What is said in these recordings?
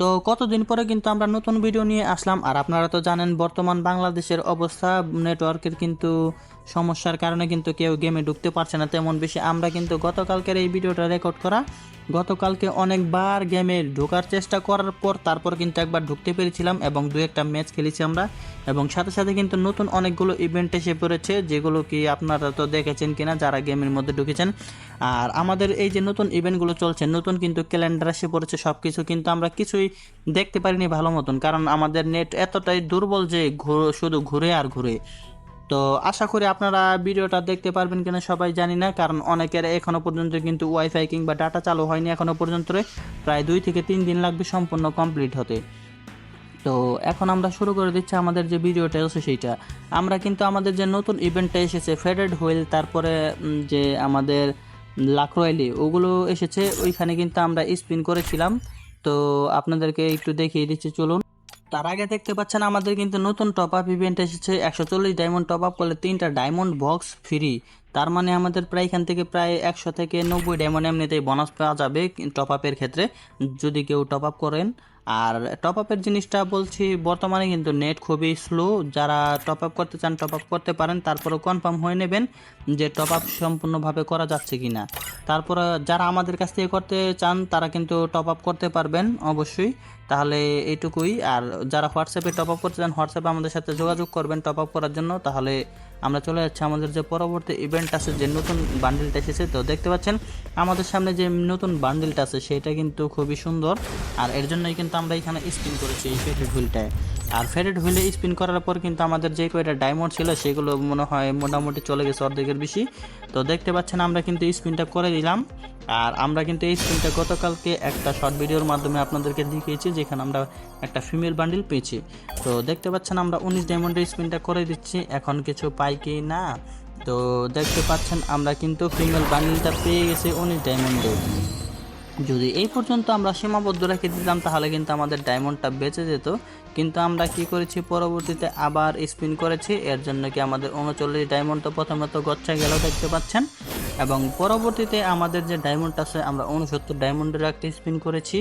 তো কতদিন পরে কিন্তু আমরা নতুন ভিডিও নিয়ে আসলাম। আর আপনারা তো জানেন বর্তমান বাংলাদেশের অবস্থা নেটওয়ার্কের কিন্তু সমস্যার কারণে কিন্তু কেউ গেমে ঢুকতে পারছে না। তেমন বেশি আমরা কিন্তু গতকালকের এই ভিডিওটা রেকর্ড করা। গতকালকে অনেকবার গেমে ঢোকার চেষ্টা করার পর তারপর কিন্তু একবার ঢুকতে পেরেছিলাম এবং দু একটা ম্যাচ খেলেছি আমরা। এবং সাথে সাথে কিন্তু নতুন অনেকগুলো ইভেন্ট এসে পড়েছে, যেগুলো কি আপনারা তো দেখেছেন কিনা, যারা গেমের মধ্যে ঢুকেছেন। আর আমাদের এই যে নতুন ইভেন্টগুলো চলছে, নতুন কিন্তু ক্যালেন্ডার এসে পড়েছে সব কিছু কিন্তু আমরা কিছুই দেখতে পারিনি ভালো মতন, কারণ আমাদের নেট এতটাই দুর্বল যে শুধু ঘুরে আর ঘুরে। তো আশা করি আপনারা ভিডিওটা দেখতে পারবেন কিনা সবাই জানি না, কারণ অনেকের এখনও পর্যন্ত কিন্তু ওয়াইফাই কিংবা ডাটা চালু হয়নি এখনও পর্যন্ত প্রায় দুই থেকে তিন দিন লাগবে সম্পূর্ণ কমপ্লিট হতে। তো এখন আমরা শুরু করে দিচ্ছি আমাদের যে ভিডিওটা আছে সেইটা। আমরা কিন্তু আমাদের যে নতুন ইভেন্টটা এসেছে ফেডেড হুইল তারপরে যে আমাদের লাক্রয়েলি ওগুলো এসেছে। ওইখানে কিন্তু আমরা স্পিন করেছিলাম। তো আপনাদেরকে একটু দেখিয়ে দিচ্ছি, চলুন। তার আগে দেখতে পাচ্ছেন, আমাদের কিন্তু নতুন টপ আপ ইভেন্ট এসেছে, একশো চল্লিশ ডায়মন্ড টপ আপ করলে তিনটা ডায়মন্ড বক্স ফ্রি তার মানে আমাদের প্রায় এখান থেকে প্রায় একশো থেকে নব্বই ডায়মন্ড এমনিতেই বোনাস পাওয়া যাবে টপ আপের ক্ষেত্রে। যদি কেউ টপ আপ করেন আর টপ আপের জিনিসটা বলছি, বর্তমানে কিন্তু নেট খুবই স্লো যারা টপ আপ করতে চান টপ আপ করতে পারেন। তারপরে কনফার্ম হয়ে নেবেন যে টপ আপ সম্পূর্ণভাবে করা যাচ্ছে কি না তারপরে, যারা আমাদের কাছ থেকে করতে চান, তারা কিন্তু টপ আপ করতে পারবেন, অবশ্যই। তাহলে এইটুকুই। আর যারা হোয়াটসঅ্যাপে টপ আপ করতে চান হোয়াটসঅ্যাপে আমাদের সাথে যোগাযোগ করবেন টপ আপ করার জন্য। তাহলে আমরা চলে যাচ্ছি আমাদের যে পরবর্তী ইভেন্ট আছে, যে নতুন বান্ডিলটা এসেছে, তো দেখতে পাচ্ছেন আমাদের সামনে যে নতুন বান্ডিলটা আছে, সেটা কিন্তু খুবই সুন্দর। আর এর জন্যই কিন্তু আমরা এখানে স্পিন করেছি এই ফেটেড হুইলটায় আর ফেরেড হুইলে স্পিন করার পর কিন্তু আমাদের যে কয়টা ডায়মন্ড ছিল, সেগুলো মনে হয় মোটামুটি চলে গেছে অর্ধেকের বেশি। তো দেখতে পাচ্ছেন আমরা কিন্তু স্পিনটা করে দিলাম। আর আমরা কিন্তু এই স্কিমটা গতকালকে একটা শর্ট ভিডিওর মাধ্যমে আপনাদেরকে দেখিয়েছি, যেখানে আমরা একটা ফিমেল বান্ডিল পেয়েছি। তো দেখতে পাচ্ছেন আমরা উনিশ ডায়মন্ডের স্পিনটা করে দিচ্ছি, এখন কিছু পাই কি না? তো দেখতে পাচ্ছেন আমরা কিন্তু ফিমেল বান্ডিলটা পেয়ে গেছি উনিশ ডায়মন্ডে যদি এই পর্যন্ত আমরা সীমাবদ্ধ রেখে দিতাম, তাহলে কিন্তু আমাদের ডায়মন্ডটা বেঁচে যেত। কিন্তু আমরা কি করেছি? পরবর্তীতে আবার স্পিন করেছি। এর জন্য কি আমাদের উনচল্লিশ ডায়মন্ড তো প্রথমত গচ্ছা গেল, দেখতে পাচ্ছেন? এবং পরবর্তীতে আমাদের যে ডায়মন্ড আছে, আমরা উনসত্তর ডায়মন্ডের একটা স্পিন করেছি।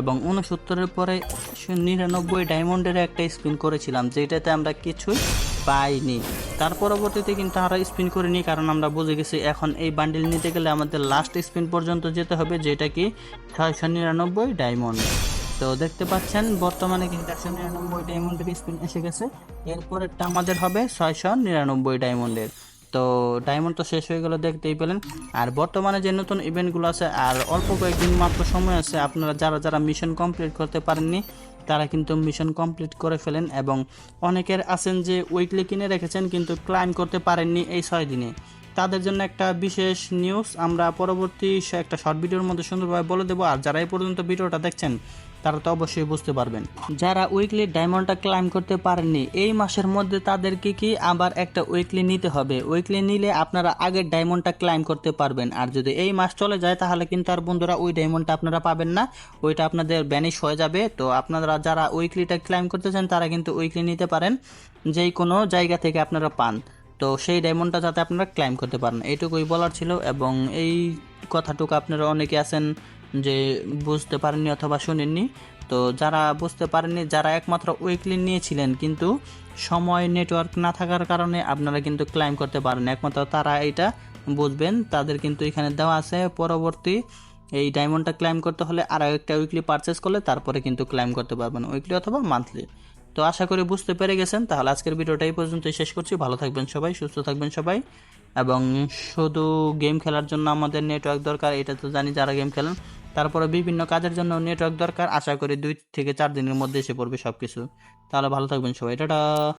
এবং উনসত্তরের পরে নিরানব্বই ডায়মন্ডের একটা স্পিন করেছিলাম, যেটাতে আমরা কিছুই পাইনি। তার পরবর্তীতে কিন্তু আমরা স্পিন করিনি, কারণ আমরা বুঝে গেছি এখন এই বান্ডিল নিতে গেলে আমাদের লাস্ট স্পিন পর্যন্ত যেতে হবে, যেটা কি ছয়শো নিরানব্বই ডায়মন্ড তো দেখতে পাচ্ছেন, বর্তমানে কিন্তু একশো নিরানব্বই ডায়মন্ডের স্পিন এসে গেছে। এরপরেরটা আমাদের হবে ছয়শো নিরানব্বই ডায়মন্ডের তো ডায়মন্ড তো শেষ হয়ে গেল দেখতেই পেলেন। আর বর্তমানে যে নতুন ইভেন্টগুলো আছে, আর অল্প কয়েকদিন মাত্র সময় আছে, আপনারা যারা যারা মিশন কমপ্লিট করতে পারেননি, তারা কিন্তু মিশন কমপ্লিট করে ফেলেন এবং অনেকের আছেন যে উইকলি কিনে রেখেছেন, কিন্তু ক্লাইম করতে পারেননি এই ছয় দিনে। তাদের জন্য একটা বিশেষ নিউজ আমরা পরবর্তী একটা শর্ট ভিডিওর মধ্যে সুন্দরভাবে বলে দেবো। আর যারা এই পর্যন্ত ভিডিওটা দেখছেন, তারা তো অবশ্যই বুঝতে পারবেন। যারা উইকলি ডায়মন্ডটা ক্লাইম করতে পারেননি, এই মাসের মধ্যে তাদেরকে কি আবার একটা উইকলি নিতে হবে? উইকলি নিলে আপনারা আগের ডায়মন্ডটা ক্লাইম করতে পারবেন। আর যদি এই মাস চলে যায়, তাহলে কিন্তু আর বন্ধুরা ওই ডায়মন্ডটা আপনারা পাবেন না। ওইটা আপনাদের ব্যানিশ হয়ে যাবে। তো আপনারা যারা উইকলিটা ক্লাইম করতে চান, তারা কিন্তু উইকলি নিতে পারেন। যেই কোনো জায়গা থেকে আপনারা পান। তো সেই ডায়মন্ডটা যাতে আপনারা ক্লাইম করতে পারেন, এইটুকুই বলার ছিল এবং এই কথাটুকু আপনারা অনেকে আছেন যে বুঝতে পারেননি অথবা শুনেননি। তো যারা বুঝতে পারেননি, যারা একমাত্র উইকলি নিয়েছিলেন কিন্তু সময় নেটওয়ার্ক না থাকার কারণে আপনারা কিন্তু ক্লাইম করতে পারেন একমাত্র তারা এটা বুঝবেন, তাদের কিন্তু এখানে দেওয়া আছে পরবর্তী এই ডায়মন্ডটা ক্লাইম করতে হলে আরও একটা উইকলি পারচেস করলে তারপরে কিন্তু ক্লাইম করতে পারবেন উইকলি অথবা মান্থলি তো আশা করি বুঝতে পেরে গেছেন। তাহলে আজকের ভিডিওটা এই পর্যন্তই শেষ করছি। ভালো থাকবেন সবাই, সুস্থ থাকবেন সবাই। এবং শুধু গেম খেলার জন্য আমাদের নেটওয়ার্ক দরকার, এটা তো জানি যারা গেম খেলেন। তারপরে বিভিন্ন কাজের জন্য নেটওয়ার্ক দরকার। আশা করি দুই থেকে চার দিনের মধ্যে এসে পড়বে সব কিছু তাহলে ভালো থাকবেন সবাই। টাটা!